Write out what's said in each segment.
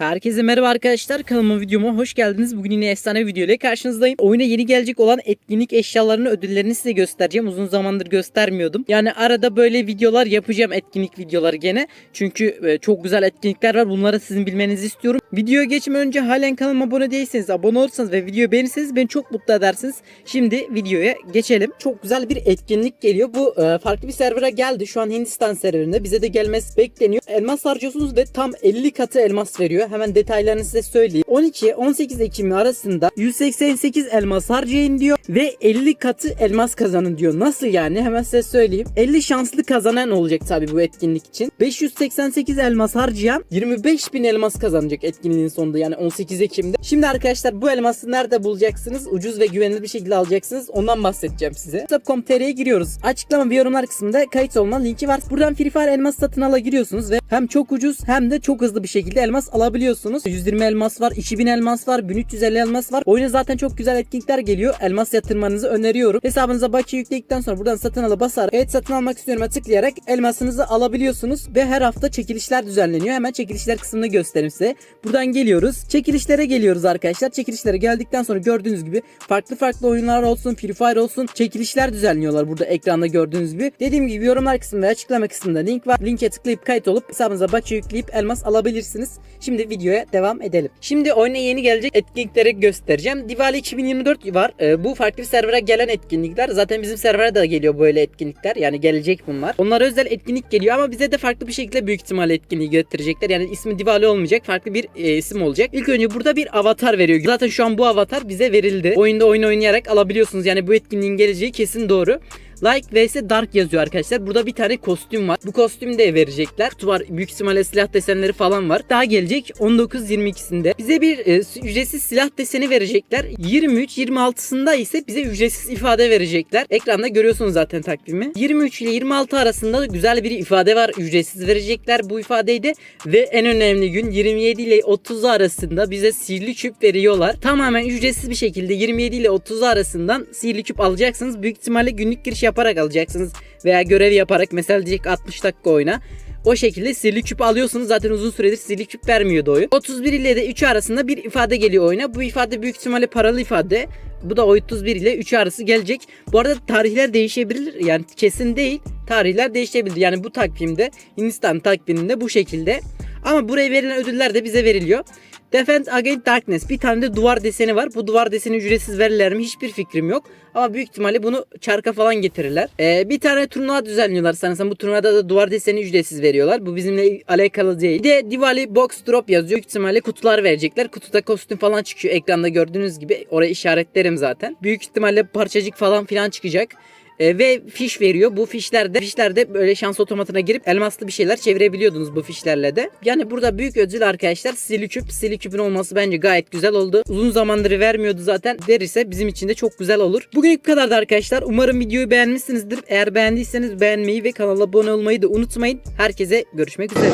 Herkese merhaba arkadaşlar kanalıma videoma hoş geldiniz. Bugün yine efsane bir video ile karşınızdayım. Oyuna yeni gelecek olan etkinlik eşyalarının ödüllerini size göstereceğim. Uzun zamandır göstermiyordum. Yani arada böyle videolar yapacağım etkinlik videoları gene. Çünkü e, çok güzel etkinlikler var. Bunları sizin bilmenizi istiyorum. Videoya geçmeden önce halen kanalıma abone değilseniz abone olursanız ve videoyu beğenirseniz beni çok mutlu edersiniz. Şimdi videoya geçelim. Çok güzel bir etkinlik geliyor. Bu e, farklı bir servera geldi. Şu an Hindistan serverinde. Bize de gelmesi bekleniyor. Elmas harcıyorsunuz ve tam 50 katı elmas veriyor. Hemen detaylarını size söyleyeyim. 12-18 Ekim arasında 188 elmas harcayın diyor ve 50 katı elmas kazanın diyor. Nasıl yani? Hemen size söyleyeyim. 50 şanslı kazanan olacak tabii bu etkinlik için. 588 elmas harcayan 25 bin elmas kazanacak etkinliğin sonunda yani 18 Ekim'de. Şimdi arkadaşlar bu elması nerede bulacaksınız? Ucuz ve güvenilir bir şekilde alacaksınız. Ondan bahsedeceğim size. Stop.com.tr'ye giriyoruz. Açıklama ve yorumlar kısmında kayıt olma linki var. Buradan Free Fire elmas satın ala giriyorsunuz ve hem çok ucuz hem de çok hızlı bir şekilde elmas alabiliyorsunuz. 120 elmas var, 2000 elmas var, 1350 elmas var. Oyuna zaten çok güzel etkinlikler geliyor. Elmas yatırmanızı öneriyorum. Hesabınıza bakiye yükledikten sonra buradan satın ala basarak evet satın almak istiyorum'a tıklayarak elmasınızı alabiliyorsunuz ve her hafta çekilişler düzenleniyor. Hemen çekilişler kısmını göstereyim size. Buradan geliyoruz. Çekilişlere geliyoruz arkadaşlar. Çekilişlere geldikten sonra gördüğünüz gibi farklı farklı oyunlar olsun, Free Fire olsun çekilişler düzenliyorlar burada ekranda gördüğünüz gibi. Dediğim gibi yorumlar kısmında ve açıklama kısmında link var. Linke tıklayıp kayıt olup hesabınıza bakiye yükleyip elmas alabilirsiniz. Şimdi videoya devam edelim. Şimdi oyuna yeni gelecek etkinlikleri göstereceğim. Diwali 2024 var. Ee, bu farklı bir servera gelen etkinlikler. Zaten bizim servere de geliyor böyle etkinlikler. Yani gelecek bunlar. Onlara özel etkinlik geliyor ama bize de farklı bir şekilde büyük ihtimalle etkinliği getirecekler. Yani ismi Diwali olmayacak. Farklı bir e, isim olacak. İlk önce burada bir avatar veriyor. Zaten şu an bu avatar bize verildi. Oyunda oyun oynayarak alabiliyorsunuz. Yani bu etkinliğin geleceği kesin doğru. Like vs Dark yazıyor arkadaşlar. Burada bir tane kostüm var. Bu kostüm de verecekler. Kutu var. Büyük ihtimalle silah desenleri falan var. Daha gelecek 19-22'sinde. Bize bir e, ücretsiz silah deseni verecekler. 23-26'sında ise bize ücretsiz ifade verecekler. Ekranda görüyorsunuz zaten takvimi. 23 ile 26 arasında güzel bir ifade var. Ücretsiz verecekler bu ifadeyi de. Ve en önemli gün 27 ile 30 arasında bize sihirli küp veriyorlar. Tamamen ücretsiz bir şekilde 27 ile 30 arasından sihirli küp alacaksınız. Büyük ihtimalle günlük giriş yaparak alacaksınız. Veya görev yaparak mesela diyecek 60 dakika oyna. O şekilde sihirli küp alıyorsunuz. Zaten uzun süredir sihirli küp vermiyordu oyun. 31 ile de 3 arasında bir ifade geliyor oyuna. Bu ifade büyük ihtimalle paralı ifade. Bu da 31 ile 3 arası gelecek. Bu arada tarihler değişebilir. Yani kesin değil. Tarihler değişebilir. Yani bu takvimde Hindistan takviminde bu şekilde. Ama buraya verilen ödüller de bize veriliyor. Defense Against Darkness. Bir tane de duvar deseni var. Bu duvar deseni ücretsiz verirler mi? Hiçbir fikrim yok. Ama büyük ihtimalle bunu çarka falan getirirler. Ee, bir tane turnuva düzenliyorlar sanırsam. Bu turnuvada da duvar deseni ücretsiz veriyorlar. Bu bizimle alakalı değil. Bir de Diwali Box Drop yazıyor. Büyük ihtimalle kutular verecekler. Kutuda kostüm falan çıkıyor. Ekranda gördüğünüz gibi. Oraya işaretlerim zaten. Büyük ihtimalle parçacık falan filan çıkacak. E, ve fiş veriyor. Bu fişlerde fişlerde böyle şans otomatına girip elmaslı bir şeyler çevirebiliyordunuz bu fişlerle de. Yani burada büyük ödül arkadaşlar Sili küp. Sili küpün olması bence gayet güzel oldu. Uzun zamandır vermiyordu zaten. Verirse bizim için de çok güzel olur. Bugünlük bu kadardı arkadaşlar. Umarım videoyu beğenmişsinizdir. Eğer beğendiyseniz beğenmeyi ve kanala abone olmayı da unutmayın. Herkese görüşmek üzere.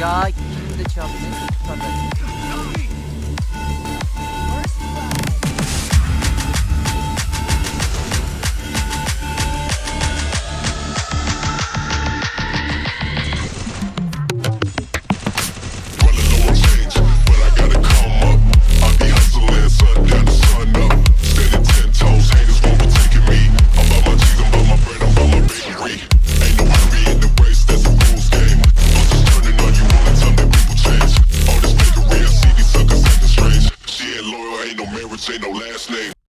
Ya ikini de. Tutar belki.